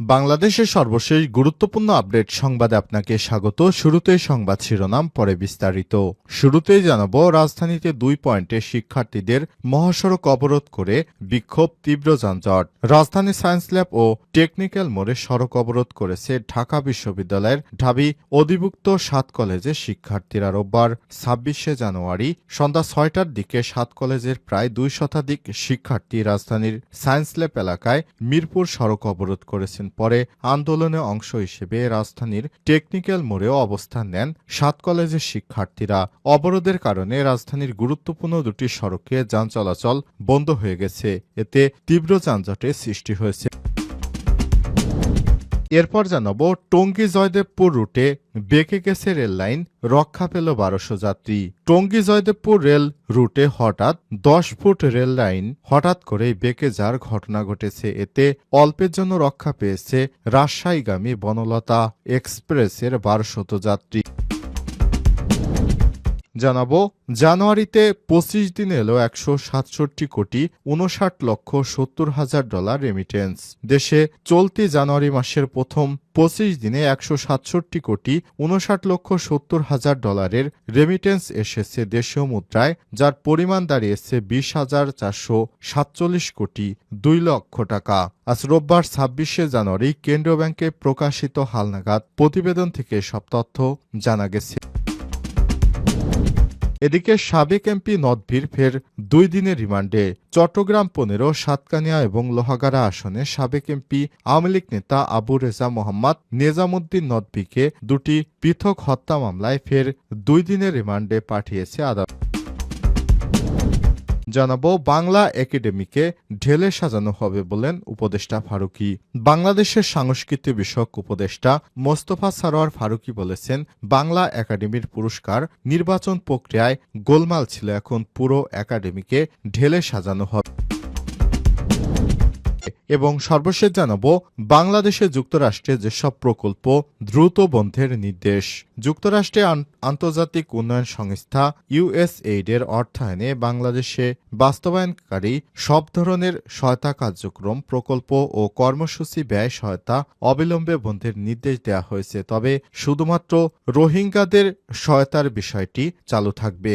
বাংলাদেশের সর্বশেষ গুরুত্বপূর্ণ আপডেট সংবাদে আপনাকে স্বাগত। শুরুতেই সংবাদ শিরোনাম, পরে বিস্তারিত। শুরুতেই জানাব, রাজধানীতে দুই পয়েন্টে শিক্ষার্থীদের মহাসড়ক অবরোধ করে বিক্ষোভ তীব্র যানজট। রাজধানী সায়েন্স ল্যাব ও টেকনিক্যাল মোড়ে সড়ক অবরোধ করেছে ঢাকা বিশ্ববিদ্যালয়ের ঢাবি অধিভুক্ত সাত কলেজের শিক্ষার্থীরা রোববার ছাব্বিশে জানুয়ারি সন্ধ্যা ছয়টার দিকে সাত কলেজের প্রায় দুই শতাধিক শিক্ষার্থী রাজধানীর সায়েন্স ল্যাব এলাকায় মিরপুর সড়ক অবরোধ করেছেন। পরে আন্দোলনে অংশ হিসেবে রাজধানীর টেকনিক্যাল মোড়েও অবস্থান নেন সাত কলেজের শিক্ষার্থীরা। অবরোধের কারণে রাজধানীর গুরুত্বপূর্ণ দুটি সড়কে যান চলাচল বন্ধ হয়ে গেছে। এতে তীব্র যানজটের সৃষ্টি হয়েছে। এরপর জানাব, টঙ্গী জয়দেবপুর রুটে বেঁকে গেছে রেল লাইন, রক্ষা পেল বারোশো যাত্রী। টঙ্গী জয়দেবপুর রেল রুটে হঠাৎ দশ ফুট রেল লাইন হঠাৎ করে বেঁকে যাওয়ার ঘটনা ঘটেছে। এতে অল্পের জন্য রক্ষা পেয়েছে রাজশাহীগামী বনলতা এক্সপ্রেসের বারোশত যাত্রী। জানাব, জানুয়ারিতে পঁচিশ দিন এলো একশো সাতষট্টি কোটি উনষাট লক্ষ সত্তর হাজার ডলার রেমিটেন্স দেশে চলতি জানুয়ারি মাসের প্রথম পঁচিশ দিনে একশো সাতষট্টি কোটি উনষাট লক্ষ সত্তর হাজার ডলারের রেমিটেন্স এসেছে দেশীয় মুদ্রায়, যার পরিমাণ দাঁড়িয়েছে বিশ হাজার চারশো সাতচল্লিশ কোটি দুই লক্ষ টাকা। আজ রোববার ছাব্বিশে জানুয়ারি কেন্দ্রীয় ব্যাংকে প্রকাশিত হালনাগাদ প্রতিবেদন থেকে সব তথ্য জানা গেছে। এদিকে সাবেক এমপি নদভীর ফের দুই দিনের রিমান্ডে। চট্টগ্রাম পনেরো, সাতকানিয়া এবং লোহাগাড়া আসনে সাবেক এমপি আওয়ামী লীগ নেতা আবু রেজা মোহাম্মদ নেজামুদ্দিন নদভীকে দুটি পৃথক হত্যা মামলায় ফের দুই দিনের রিমান্ডে পাঠিয়েছে আদালত। জানাব, বাংলা একাডেমিকে ঢেলে সাজানো হবে বলেন উপদেষ্টা ফারুকি। বাংলাদেশের সাংস্কৃতিক বিষয়ক উপদেষ্টা মোস্তফা সারোয়ার ফারুকি বলেছেন, বাংলা একাডেমির পুরস্কার নির্বাচন প্রক্রিয়ায় গোলমাল ছিল এখন পুরো একাডেমিকে ঢেলে সাজানো হবে এবং সর্বশেষ জানাব, বাংলাদেশে যুক্তরাষ্ট্রে যেসব প্রকল্প দ্রুত বন্ধের নির্দেশ। যুক্তরাষ্ট্রে আন্তর্জাতিক উন্নয়ন সংস্থা ইউএসএইডের অর্থায়নে বাংলাদেশে বাস্তবায়নকারী সব ধরনের সহায়তা কার্যক্রম, প্রকল্প ও কর্মসূচি ব্যয় সহায়তা অবিলম্বে বন্ধের নির্দেশ দেওয়া হয়েছে। তবে শুধুমাত্র রোহিঙ্গাদের সহায়তার বিষয়টি চালু থাকবে।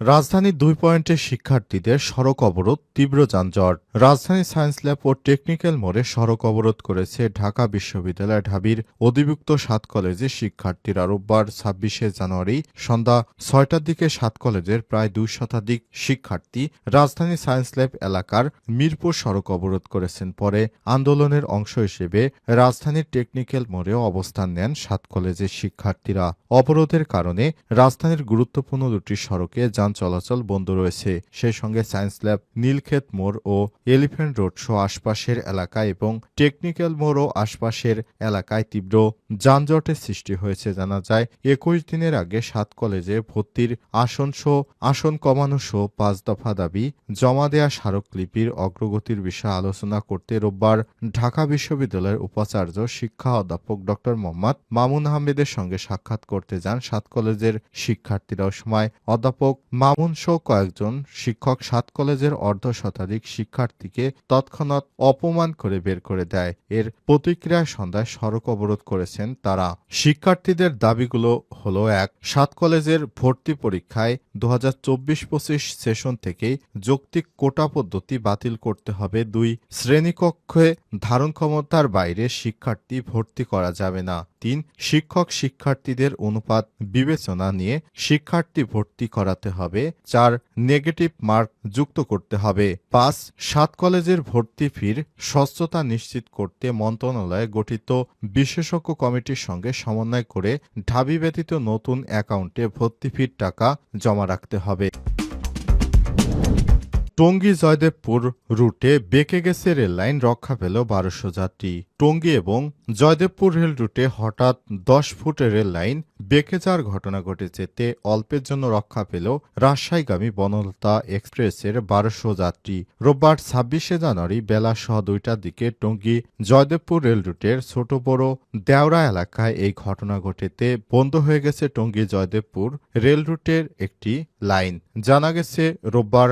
রাজধানীর দুই পয়েন্টের শিক্ষার্থীদের সড়ক অবরোধ, তীব্র যানজট। রাজধানী সায়েন্স ল্যাব ও টেকনিক্যাল মোড়ে সড়ক অবরোধ করেছে ঢাকা বিশ্ববিদ্যালয় ঢাবির অধিভুক্ত সাত কলেজের শিক্ষার্থীরা। রোববার ছাব্বিশে জানুয়ারি সন্ধ্যা ছয়টার দিকে সাত কলেজের প্রায় দুই শতাধিক শিক্ষার্থী রাজধানী সায়েন্স ল্যাব এলাকার মিরপুর সড়ক অবরোধ করেছেন। পরে আন্দোলনের অংশ হিসেবে রাজধানীর টেকনিক্যাল মোড়েও অবস্থান নেন সাত কলেজের শিক্ষার্থীরা। অবরোধের কারণে রাজধানীর গুরুত্বপূর্ণ দুটি সড়কে যান চলাচল বন্ধ রয়েছে। সেই সঙ্গে সায়েন্স ল্যাব, নীলক্ষেত মোড় ও এলিফ্যান্ট রোড সহ আশপাশের এলাকায় এবং টেকনিক্যাল মোড় ও আশপাশের এলাকায় তীব্র যানজটের সৃষ্টি হয়েছে। জানা যায়, একুশ দিনের আগে সাত কলেজে ভর্তির আসন সহ, আসন কমানো সহ পাঁচ দফা দাবি জমা দেয়া স্মারকলিপির অগ্রগতির বিষয়ে আলোচনা করতে রোববার ঢাকা বিশ্ববিদ্যালয়ের উপাচার্য শিক্ষা অধ্যাপক ড. মোহাম্মদ মামুন আহমেদের সঙ্গে সাক্ষাৎ করতে যান সাত কলেজের শিক্ষার্থীরা। সময় অধ্যাপক মামুন সহ কয়েকজন শিক্ষক সাত কলেজের অর্ধ শতাধিক শিক্ষার্থীকে তৎক্ষণাৎ অপমান করে বের করে দেয়। এর প্রতিক্রিয়ায় সন্ধ্যায় সড়ক অবরোধ করেছেন তারা। শিক্ষার্থীদের দাবিগুলো হলো, এক, সাত কলেজের ভর্তি পরীক্ষায় দু হাজার চব্বিশ পঁচিশ সেশন থেকেই যৌক্তিক কোটা পদ্ধতি বাতিল করতে হবে। দুই, শ্রেণীকক্ষে ধারণ ক্ষমতার বাইরে শিক্ষার্থী ভর্তি করা যাবে না। তিন শিক্ষক শিক্ষার্থীদের অনুপাত বিবেচনা নিয়ে শিক্ষার্থী ভর্তি করাতে হবে। চার নেগেটিভ মার্ক যুক্ত করতে হবে। পাঁচ, সাত কলেজের ভর্তি ফির স্বচ্ছতা নিশ্চিত করতে মন্ত্রণালয়ে গঠিত বিশেষজ্ঞ কমিটির সঙ্গে সমন্বয় করে ঢাবি ব্যতীত নতুন অ্যাকাউন্টে ভর্তি ফির টাকা জমা রাখতে হবে। টঙ্গী জয়দেবপুর রুটে বেঁকে গেছে রেললাইন, রক্ষা পেল বারোশো যাত্রী। টঙ্গী এবং জয়দেবপুর রেল রুটে হঠাৎ দশ ফুট রেল লাইন বেঁকে যাওয়ার ঘটনা ঘটেছে। তে অল্পের জন্য রক্ষা পেল রাজশাহীগামী বনলতা এক্সপ্রেসের বারোশো যাত্রী। রোববার ছাব্বিশে জানুয়ারি বেলা সহ দুইটার দিকে টঙ্গী জয়দেবপুর রেল রুটের ছোট বড় দেওরা এলাকায় এই ঘটনা ঘটেতে বন্ধ হয়ে গেছে টঙ্গী জয়দেবপুর রেল রুটের একটি লাইন। জানা গেছে, রোববার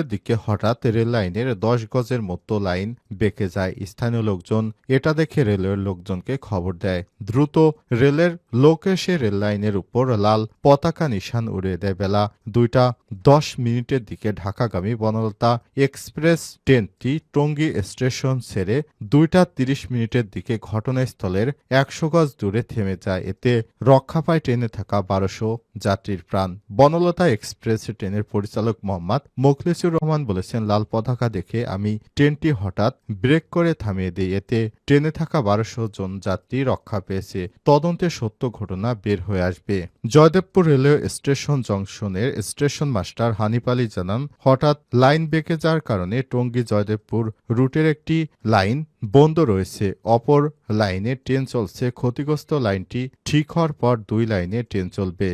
দুপুরের দিকে হঠাৎ রেল লাইনের দশ গজের মতো লাইন বেঁকে যায়। স্থানীয় লোকজন এটা দেখে রেলের লোকজনকে খবর দেয়। দ্রুত রেলের লোক এসে রেল লাইনের উপর লাল পতাকা নিশান উড়িয়ে দেয় বেলা দুইটা দশ মিনিটের দিকে ঢাকাগামী বনলতা এক্সপ্রেস ট্রেনটি টঙ্গী স্টেশন ছেড়ে দুইটা তিরিশ মিনিটের দিকে ঘটনাস্থলের একশো গজ দূরে থেমে যায়। এতে রক্ষা পায় ট্রেনে থাকা বারোশো যাত্রীর প্রাণ। বনলতা এক্সপ্রেস ট্রেনের পরিচালক মোহাম্মদ মোখলেসুর রহমান বলেছেন, লাল পতাকা দেখে আমি ট্রেনটি হঠাৎ ব্রেক করে থামিয়ে দিই। এতে ট্রেনে থাকা বারোশো জন যাত্রী রক্ষা পেয়েছে। তদন্তে সত্য ঘটনা বের হয়ে আসবে। জয়দেবপুর রেলওয়ে স্টেশন জংশনের স্টেশন মাস্টার হানিপ আলী জানান, হঠাৎ লাইন বেঁকে যাওয়ার কারণে টঙ্গী জয়দেবপুর রুটের একটি লাইন বন্ধ রয়েছে। অপর লাইনে ট্রেন চলছে। ক্ষতিগ্রস্ত লাইনটি ঠিক হওয়ার পর দুই লাইনে ট্রেন চলবে।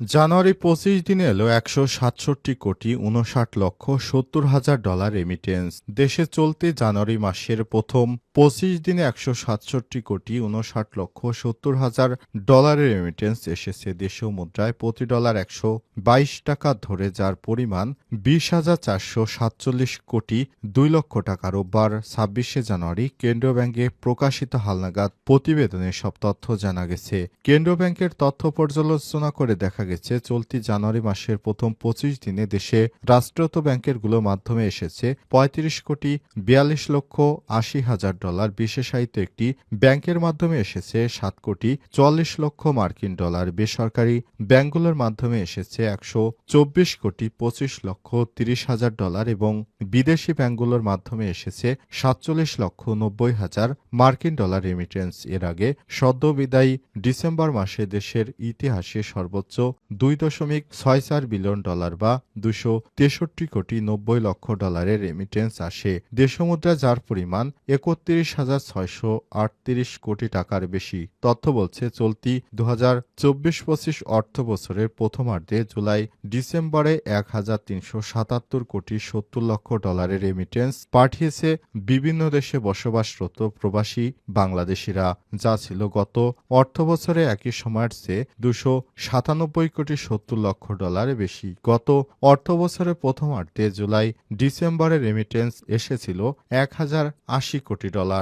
জানুয়ারি পঁচিশ দিনে এলো একশো সাতষট্টি কোটি উনষাট লক্ষ সত্তর হাজার ডলার রেমিটেন্স দেশে চলতে জানুয়ারি মাসের প্রথম পঁচিশ দিনে একশো সাতষট্টি কোটি উনষাট লক্ষ সত্তর হাজার ডলারের রেমিটেন্স এসেছে। দেশীয় মুদ্রায় প্রতি ডলার একশো বাইশ টাকা ধরে, যার পরিমাণ বিশ হাজার চারশো সাতচল্লিশ কোটি দুই লক্ষ টাকা। রোববার ছাব্বিশে জানুয়ারি কেন্দ্রীয় ব্যাংকে প্রকাশিত হালনাগাদ প্রতিবেদনে সব তথ্য জানা গেছে। কেন্দ্রীয় ব্যাংকের তথ্য পর্যালোচনা করে দেখা গেছে চলতি জানুয়ারি মাসের প্রথম পঁচিশ দিনে দেশে রাষ্ট্রায়ত্ত ব্যাংকেরগুলোর মাধ্যমে এসেছে পঁয়ত্রিশ কোটি বিয়াল্লিশ লক্ষ আশি হাজার ডলার। বিশেষায়িত একটি ব্যাংকের মাধ্যমে এসেছে সাত কোটি চুয়াল্লিশ লক্ষ মার্কিন ডলার। বেসরকারি ব্যাংকগুলোর মাধ্যমে এসেছে একশো চব্বিশ কোটি পঁচিশ লক্ষ তিরিশ হাজার ডলার এবং বিদেশি ব্যাংকগুলোর মাধ্যমে এসেছে সাতচল্লিশ লক্ষ নব্বই হাজার মার্কিন ডলার রেমিটেন্স এর আগে সদ্য বিদায়ী ডিসেম্বর মাসে দেশের ইতিহাসে সর্বোচ্চ দুই দশমিক ছয় চার বিলিয়ন ডলার বা দুশো তেষট্টি কোটি নব্বই লক্ষ ডলারের রেমিটেন্স আসে। দেশমুদ্রা যার পরিমাণ একত্রিশ হাজার ছয়শো আটত্রিশ কোটি টাকার বেশি। তথ্য বলছে, চলতি দু হাজার চব্বিশ পঁচিশ অর্থ বছরের প্রথমার্ধে জুলাই ডিসেম্বরে এক হাজার তিনশো সাতাত্তর কোটি সত্তর লক্ষ ডলারের রেমিটেন্স পাঠিয়েছে বিভিন্ন দেশে বসবাসরত প্রবাসী বাংলাদেশিরা, যা ছিল গত অর্থ বছরে একই সময়ের চেয়ে দুশো সাতানব্বই কোটি সত্তর লক্ষ ডলারে বেশি। গত অর্থ বছরের প্রথমার্ধে জুলাই ডিসেম্বরের রেমিটেন্স এসেছিল এক হাজার আশি কোটি ডলার।